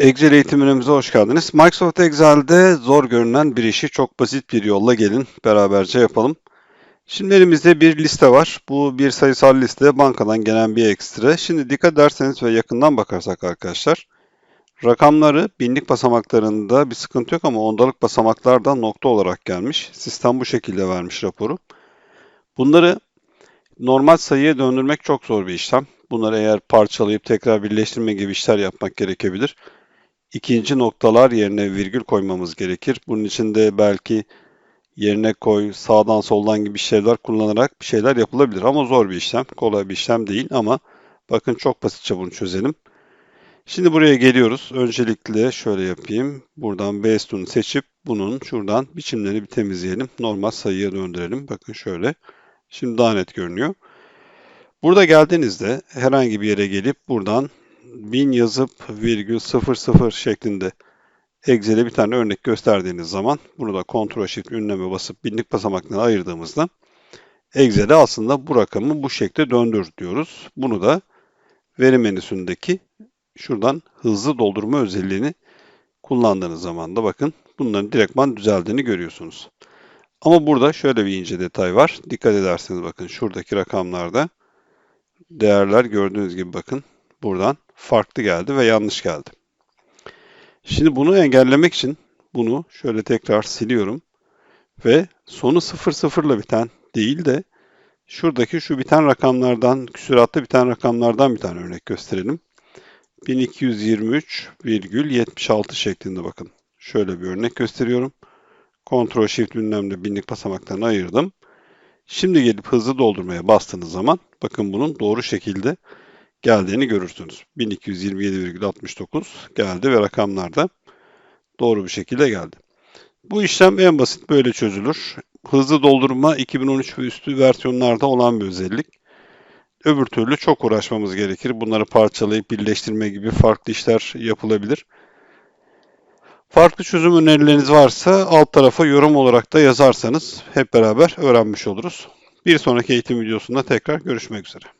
Excel eğitimlerimize hoş geldiniz. Microsoft Excel'de zor görünen bir işi çok basit bir yolla gelin beraberce yapalım. Şimdi elimizde bir liste var. Bu bir sayısal liste, bankadan gelen bir ekstra. Şimdi dikkat ederseniz ve yakından bakarsak arkadaşlar, rakamları binlik basamaklarında bir sıkıntı yok ama ondalık basamaklarda nokta olarak gelmiş. Sistem bu şekilde vermiş raporu. Bunları normal sayıya döndürmek çok zor bir işlem. Bunları eğer parçalayıp tekrar birleştirme gibi işler yapmak gerekebilir. İkinci noktalar yerine virgül koymamız gerekir. Bunun için de belki yerine koy, sağdan soldan gibi şeyler kullanarak bir şeyler yapılabilir. Ama zor bir işlem, kolay bir işlem değil ama bakın çok basitçe bunu çözelim. Şimdi buraya geliyoruz. Öncelikle şöyle yapayım. Buradan B sütununu seçip bunun şuradan biçimlerini bir temizleyelim. Normal sayıya döndürelim. Bakın şöyle. Şimdi daha net görünüyor. Burada geldiğinizde herhangi bir yere gelip buradan 1000 yazıp virgül 00 şeklinde Excel'e bir tane örnek gösterdiğiniz zaman bunu da Ctrl Shift ünleme basıp binlik basamaklarına ayırdığımızda Excel'e aslında bu rakamı bu şekilde döndür diyoruz. Bunu da veri menüsündeki şuradan hızlı doldurma özelliğini kullandığınız zaman da bakın bunların direktman düzeldiğini görüyorsunuz. Ama burada şöyle bir ince detay var. Dikkat ederseniz bakın şuradaki rakamlarda değerler gördüğünüz gibi bakın buradan farklı geldi ve yanlış geldi. Şimdi bunu engellemek için bunu şöyle tekrar siliyorum ve sonu 00 ile biten değil de şuradaki şu biten rakamlardan, küsuratlı biten rakamlardan bir tane örnek gösterelim. 1223,76 şeklinde bakın. Şöyle bir örnek gösteriyorum. Ctrl Shift ünlemle binlik basamaklarını ayırdım. Şimdi gelip hızlı doldurmaya bastığınız zaman bakın bunun doğru şekilde geldiğini görürsünüz. 1227,69 geldi ve rakamlar da doğru bir şekilde geldi. Bu işlem en basit böyle çözülür. Hızlı doldurma 2013 ve üstü versiyonlarda olan bir özellik. Öbür türlü çok uğraşmamız gerekir. Bunları parçalayıp birleştirme gibi farklı işler yapılabilir. Farklı çözüm önerileriniz varsa alt tarafa yorum olarak da yazarsanız hep beraber öğrenmiş oluruz. Bir sonraki eğitim videosunda tekrar görüşmek üzere.